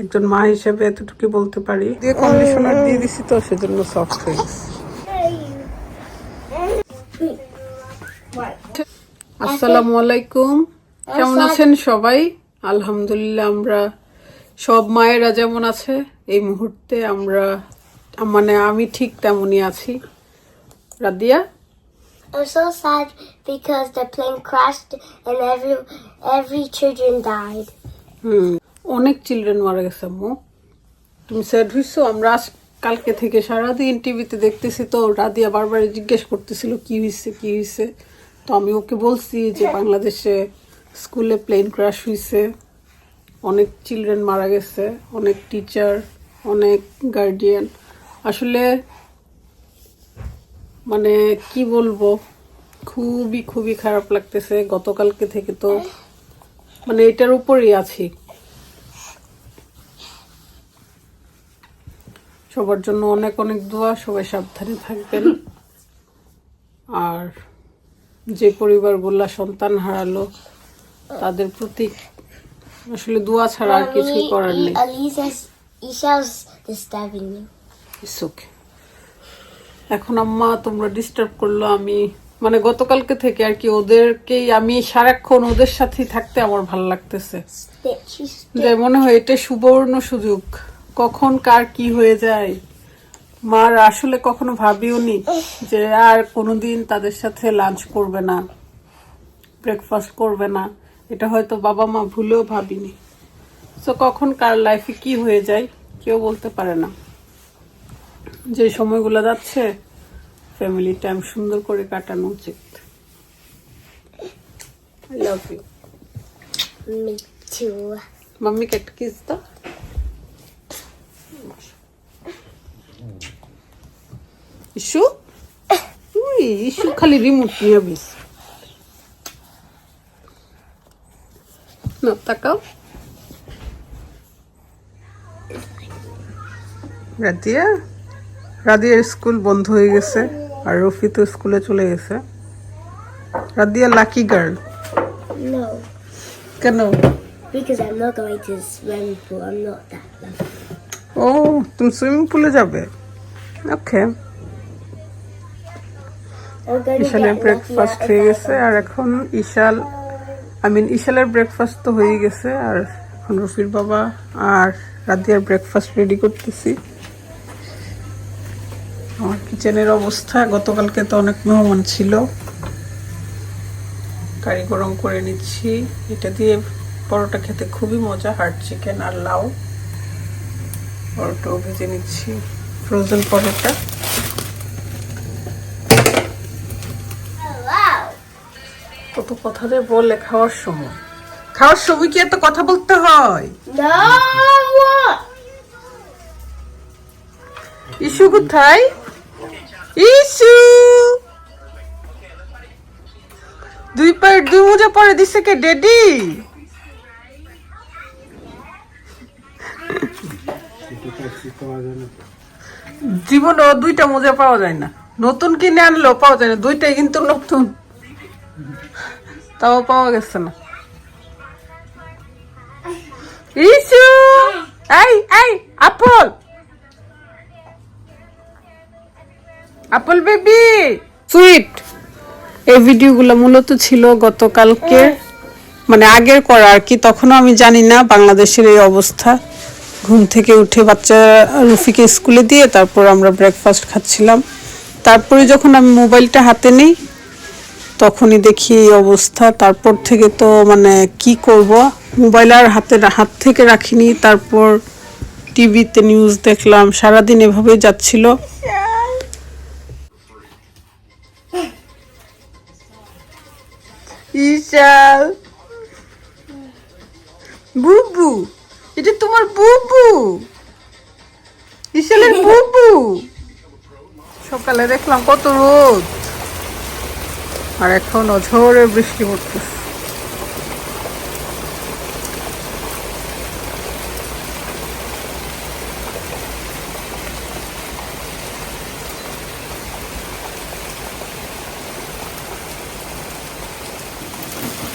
একজন মা হিসেবে এতটুকু বলতে পারি। দিয়ে কন্ডিশনার দিয়ে দিছি তো সেজন্য সফট হয়ে আসসালামু আলাইকুম। কেমন আছেন সবাই? আলহামদুলিল্লাহ আমরা সব মায়েরা যেমন আছে এই মুহূর্তে আমরা মানে আমি ঠিক তেমনই আছি। Radia? I'm so sad because the plane crashed and every every children died. হুম। অনেক চিলড্রেন মারা গেছে, আম্মু। তুমি স্যাড হইছো? আমরা আজ কালকে থেকে সারাদিন টিভিতে দেখতেছি তো রাদিয়া বারবার জিজ্ঞেস করতেছিল, কি হয়েছে কি হয়েছে তো আমি ওকে বলছি যে, বাংলাদেশে স্কুলে প্লেন ক্রাশ হয়েছে অনেক চিলড্রেন মারা গেছে, অনেক টিচার অনেক গার্ডিয়ান আসলে মানে কি বলব, খুবই খুবই খারাপ লাগতেছে। গতকালকে থেকে তো মানে এটার উপরেই আছি। সবার জন্য অনেক অনেক দোয়া সবাই সাবধানে থাকবেন। আর যে পরিবারগুলা সন্তান হারালো তাদের প্রতি আসলে দোয়া ছাড়া আর কিছুই করার নেই. এখন আম্মা তোমরা ডিস্টার্ব করল আমি। মানে গতকালকে থেকে আর কি ওদেরকেই আমি সারাক্ষণ ওদের সাথেই থাকতে আমার ভালো লাগতেছে। যে মনে হয় এটা সুবর্ণ সুযোগ। কখন কার কি হয়ে যায়? মার আসলে কখনো ভাবিও নি যে আর কোনোদিন তাদের সাথে লাঞ্চ করবে না ব্রেকফাস্ট করবে না। এটা হয়তো বাবা মা ভুলেও ভাবিনি। তো কখন কার লাইফে কি হয়ে যায় কেউ বলতে পারে না। যে সময়গুলো যাচ্ছে ফ্যামিলি টাইম সুন্দর করে কাটানো উচিত। I love you. মাম্মিকে একটা কিস দাও। ইস্যু উই, ইস্যু খালি রিমোট নিয়ে বিস। না তাকাও। রাদিয়া রাদিয়ার স্কুল বন্ধ হয়ে গেছে আর রফি তো স্কুলে চলে গেছে। রাদিয়া লাকি গার্ল No, কেন? Because I'm not going to swimming pool. I'm not that lucky. ও তুমি সুইমিং পুলে যাবে? ওকে ইশালের ব্রেকফাস্ট হয়ে গেছে আর এখন ইশাল আই মিন ইশালের ব্রেকফাস্ট তো হয়ে গেছে আর এখন রফির বাবা আর রাদিয়ার ব্রেকফাস্ট রেডি করতেছি। আমার কিচেনের অবস্থা গতকালকে তো অনেক মেহমান ছিল। কারি গরম করে নিচ্ছি এটা দিয়ে পরোটা খেতে খুবই মজা হার্ড চিকেন আর লাউ। পরোটাও ভেজে নিচ্ছি। ফ্রোজেন পরোটা. কত কথা যে বলে খাওয়ার সময়। খাওয়ার সময় কি এত কথা বলতে হয়. ইস্যু কোথায়? ইস্যু দুই পায়ের দুই মোজা পরে দিছে কে ডেডি জীবনে দুইটা মোজা পাওয়া যায় না। নতুন কিনে আনলেও পাওয়া যায় না দুইটাই কিন্তু নতুন। তাও পাওয়া গেছে না। ইসু! এই এই আপল! আপল বেবি! সুইট এই ভিডিওগুলো মূলত ছিল গতকালকে মানে আগের করা আর কি তখনও আমি জানি না বাংলাদেশের এই অবস্থা। ঘুম থেকে উঠে বাচ্চা রফিকে স্কুলে দিয়ে তারপর আমরা ব্রেকফাস্ট খাচ্ছিলাম। তারপরে যখন আমি মোবাইলটা হাতে নিই, তখনই দেখি এই অবস্থা। তারপর থেকে তো মানে কি করব? মোবাইল আর হাতে হাত থেকে রাখিনি। তারপর টিভিতে নিউজ দেখলাম। সারাদিন এভাবেই যাচ্ছিল। বুবু। এটা তোমার বুবু। ইসলের বুবু। সকালে দেখলাম কত রোদ। আর এখন ঝোরে বৃষ্টি পড়তেছে।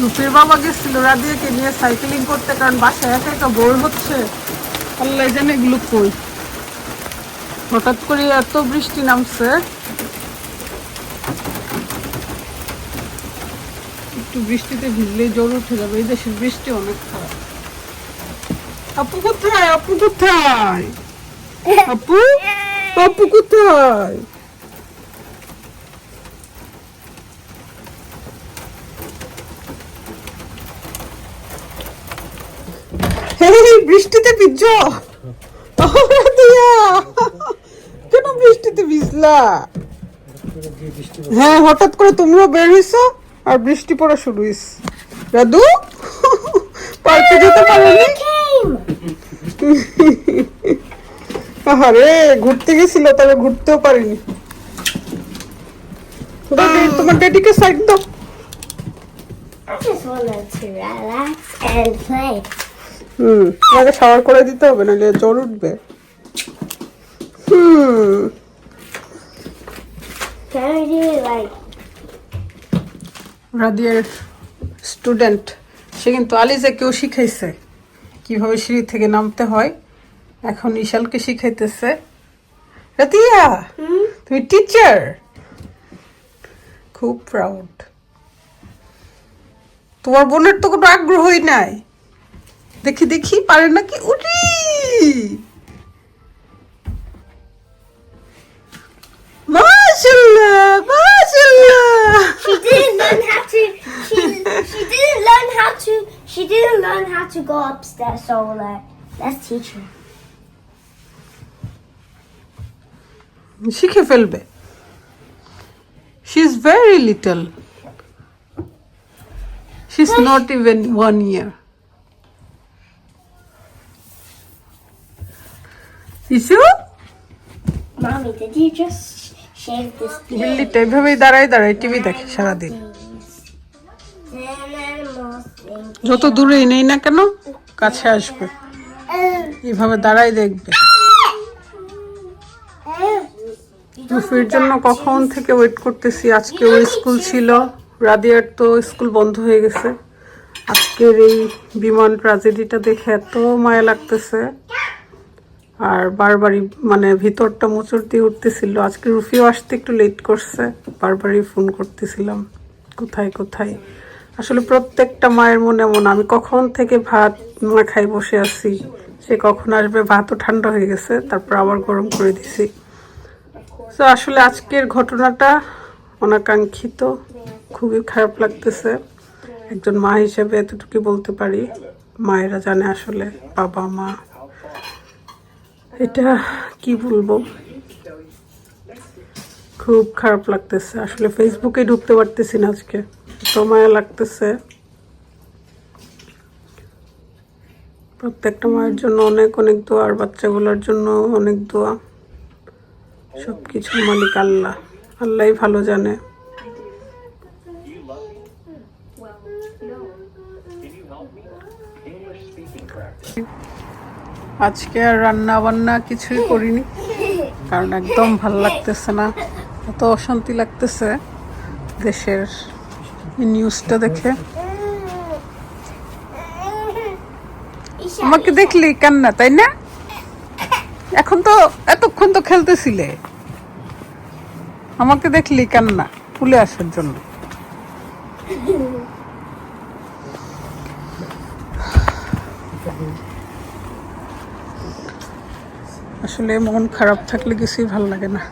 রূপের বাবা গেছিল রাদিয়াকে নিয়ে সাইকেলিং করতে কারণ বাসায় একা একা বোর হচ্ছে। আল্লাহ জানে এগুলো কই। হঠাৎ করে এত বৃষ্টি নামছে। একটু বৃষ্টিতে ভিজলেই জ্বর উঠে যাবে এই দেশের বৃষ্টি অনেক খারাপ। আপু কোথায়? আপু কোথায়? আপু? আপু কোথায়? বৃষ্টিতে ভিজছ? কেন বৃষ্টিতে ভিজলা? হ্যাঁ হঠাৎ করে তোমরা বের হইছো আর বৃষ্টি পড়া শুরু দাদু পার্কে যেতে পারোনি. আরে ঘুরতে গেছিল, তবে ঘুরতেও পারিনি। তোমার ড্যাডিকে সাইড দাও। Just to relax and play. হুম তোমাকে শাওয়ার করে দিতে হবে নাহলে জ্বর উঠবে। হুম। রাদিয়ার স্টুডেন্ট সে কিন্তু আলিজাকেও শিখাইছে কীভাবে সিঁড়ি থেকে নামতে হয়। এখন ইশালকে শিখাইতেছে। রাতিয়া? তুমি টিচার খুব প্রাউড তোমার বোনের তো কোনো আগ্রহই নাই। দেখি দেখি পারে নাকি উঠি মাশাল্লাহ মাশাল্লাহ She didn't learn how to she she didn't learn how to she didn't learn how to go upstairs so like let's teach her. শিখে ফেলবে she is very little she is not even one ইয়ার ইসু Mommy, did you just shave this beard? বিল্লিটা এভাবেই দাঁড়ায় দাঁড়ায় TV দেখে সারাদিন. যত দূরেই নেই না কেন কাছে আসবে। এইভাবে দাঁড়াই দেখবে। রুফির জন্য কখন থেকে ওয়েট করতেছি? আজকে ওই স্কুল ছিল। রাদিয়ার তো স্কুল বন্ধ হয়ে গেছে। আজকের এই বিমান ট্রাজেডিটা দেখে এত মায়া লাগতেছে। আর বারবারই মানে ভিতরটা মোচড় দিয়ে উঠতেছিল। আজকে রুফিও আসতে একটু লেট করছে। বারবারই ফোন করতেছিলাম, কোথায় কোথায়? আসলে প্রত্যেকটা মায়ের মনে মন আমি কখন থেকে ভাত খাই বসে আছি, সে কখন আসবে, ভাতও ঠান্ডা হয়ে গেছে, তারপর আবার গরম করে দিছি। তো আসলে আজকের ঘটনাটা অনাকাঙ্ক্ষিত, খুবই খারাপ লাগতেছে। একজন মা হিসেবে এতটুকু বলতে পারি, মায়েরা জানে আসলে বাবা মা এটা কি বলব? খুব খারাপ লাগতেছে। আসলে ফেসবুকে ঢুকতে পারতেছি না আজকে। সময় লাগতেছে। প্রত্যেকটা মায়ের জন্য অনেক অনেক দোয়া, আর বাচ্চাগুলোর জন্য অনেক দোয়া। সব কিছুর মালিক আল্লাহ। আল্লাহই ভালো জানে। আজকে আর রান্না বান্না কিছুই করিনি, কারণ একদম ভালো লাগতেছে না। এত অশান্তি লাগতেছে দেশের নিউজটা দেখে। আমাকে দেখলি কান্না, তাই না? এখন তো এতক্ষণ তো খেলতেছিলে। আমাকে দেখলি কান্না, ফুলে আসার জন্য। আসলে মন খারাপ থাকলে কিছুই ভালো লাগে না।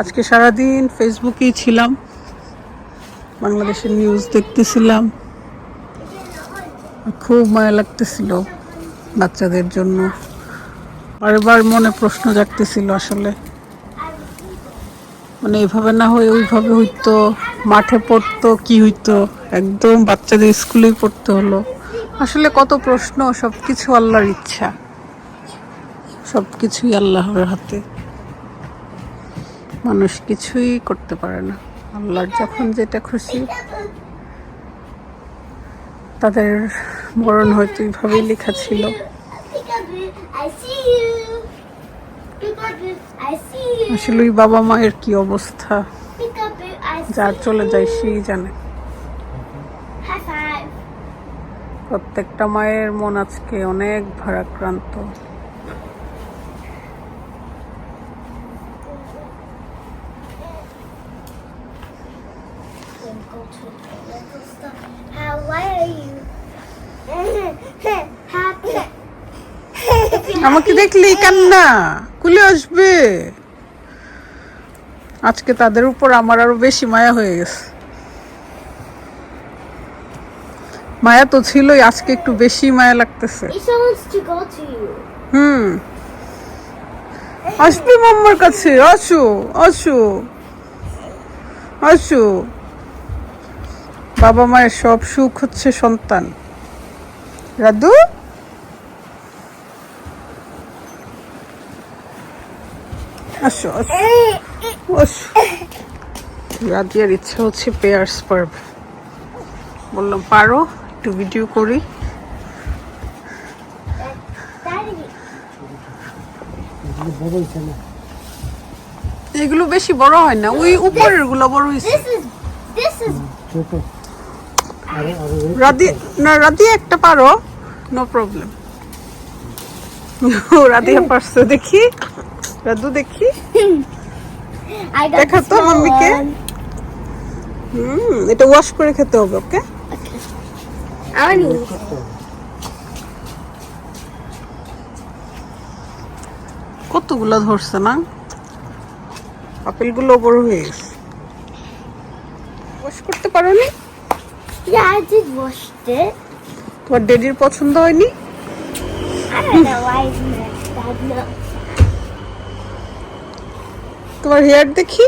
আজকে সারাদিন ফেসবুকেই ছিলাম, বাংলাদেশের নিউজ দেখতেছিলাম। খুব মায়া লাগতেছিল বাচ্চাদের জন্য। বারবার মনে প্রশ্ন জাগতেছিল আসলে। মানে এভাবে না হয়ে ওইভাবে হইতো, মাঠে পড়তো, কি হইতো? একদম বাচ্চাদের স্কুলেই পড়তে হলো। আসলে কত প্রশ্ন সব কিছু আল্লাহর ইচ্ছা। সব কিছুই আল্লাহর হাতে। মানুষ কিছুই করতে পারে না। আল্লাহর যখন যেটা খুশি, তাদের মরণ হয়তো এইভাবেই লেখা ছিল. আসলে ওই বাবা মায়ের কি অবস্থা? যার চলে যায় সেই জানে। প্রত্যেকটা মায়ের মন আজকে অনেক ভারাক্রান্ত। আমাকে দেখলেই কান্না। কুলে আসবে। আজকে তাদের উপর আমার আরও বেশি মায়া হয়ে গেছে। মায়া তো ছিলই আজকে একটু বেশি মায়া লাগতেছে. হুম। আসবি মাম্মার কাছে আসো আসো। আসো। বাবা মায়ের সব সুখ হচ্ছে সন্তান। রাধু আসো রাধিয়ার ইচ্ছা হচ্ছে পেয়ার্স পারবে। বললাম, পারো, একটু ভিডিও করি। এগুলো বেশি বড় হয় না, ওই উপরেরগুলো বড় হয়েছে। রাধি না রাধি একটা পারো নো প্রবলেম রাধিয়া পারছে দেখি। রাধু দেখি। দেখা তো মাম্মিকে। হুম এটা ওয়াশ করে খেতে হবে ওকে want কতগুলো ধরছে না আপেলগুলো বড় হয়ে গেছে। ওয়াশ করতে পারো নি Yeah, I did wash it. তোমার ডেডির পছন্দ হয়নি I don't know why it's not bad no. তোমার হেয়ার দেখি।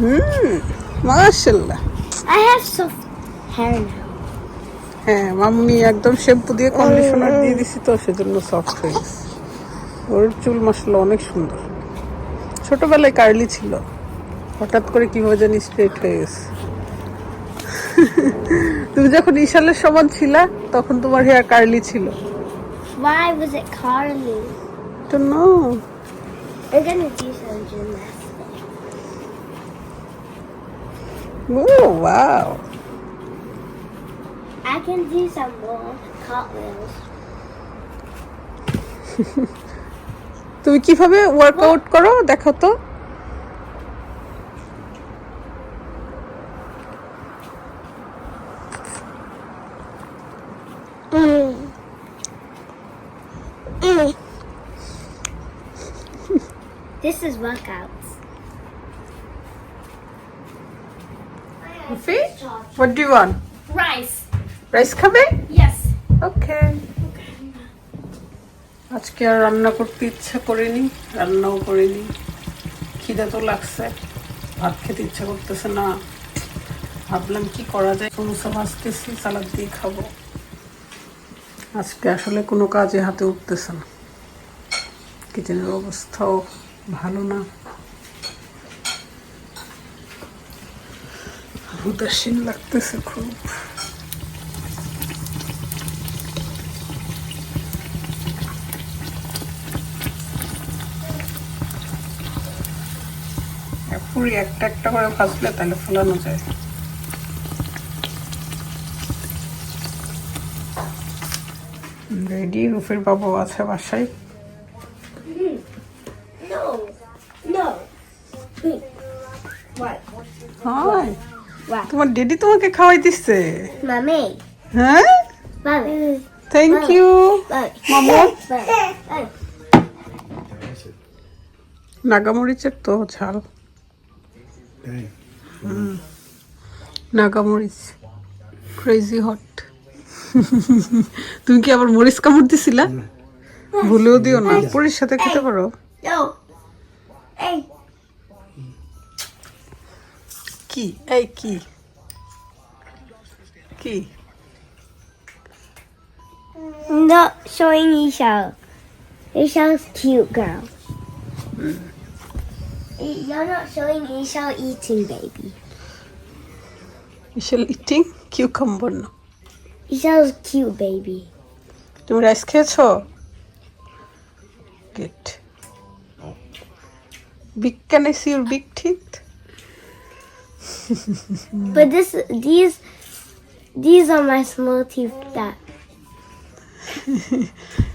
হুম মাশাল্লাহ I have soft hair হ্যাঁ মামুনি একদম শ্যাম্পু দিয়ে কন্ডিশনার দিয়ে দিছি তো সেজন্য সফট হয়ে গেছে। ওর চুল মশলা অনেক সুন্দর। ছোটবেলায় কার্লি ছিল। হঠাৎ করে কীভাবে জানি স্ট্রেট হয়ে গেছে। তুমি যখন ইশালের সমান ছিলা তখন তোমার হেয়ার কার্লি ছিল। Why was it Carly? তো no. We're gonna do some gymnastics. Oh wow I can do some more cartwheels. তুমি কিভাবে ওয়ার্কআউট করো দেখো তো This is workouts. Rufi, what do you want? Rice. Rice খাবে? Yes. Okay আজকে আর রান্না করতে ইচ্ছা করিনি রান্নাও করিনি। খিদে তো লাগছে। ভাত খেতে ইচ্ছা করতেছে না। ভাবলাম কি করা যায়। সমোসা ভাজতেছি সালাদ দিয়ে খাব। আজকে আসলে কোনো কাজে হাতে উঠতেছে না। কিচেনের অবস্থাও ভালো না। উদাসীন লাগতেছে খুব। পুরি একটা একটা করে ভাজলে তাহলে ফোলানো যায়। রেডি, রুফের বাবু আছে বাসায়। হয়? তোমার ডেডি তোমাকে খাওয়াই দিচ্ছে Mommy. হ্যাঁ? Mommy. Thank you. মামা। নাগামরিচের তো ঝাল। নাগামরিচ। ক্রেজি হট তুমি কি আবার মরিচ কামড় দিছিলা? ভুলেও দিও না। পুরীর সাথে খেতে পারো। কি এই কি কি Not showing Isha. Isha's cute girl. You're not showing Isha eating, baby. Ishal eating কিউকাম্বর না Isha's cute, baby. তুমি রাইস খেয়েছো get big can I see your big teeth But this, these, these are my small teeth that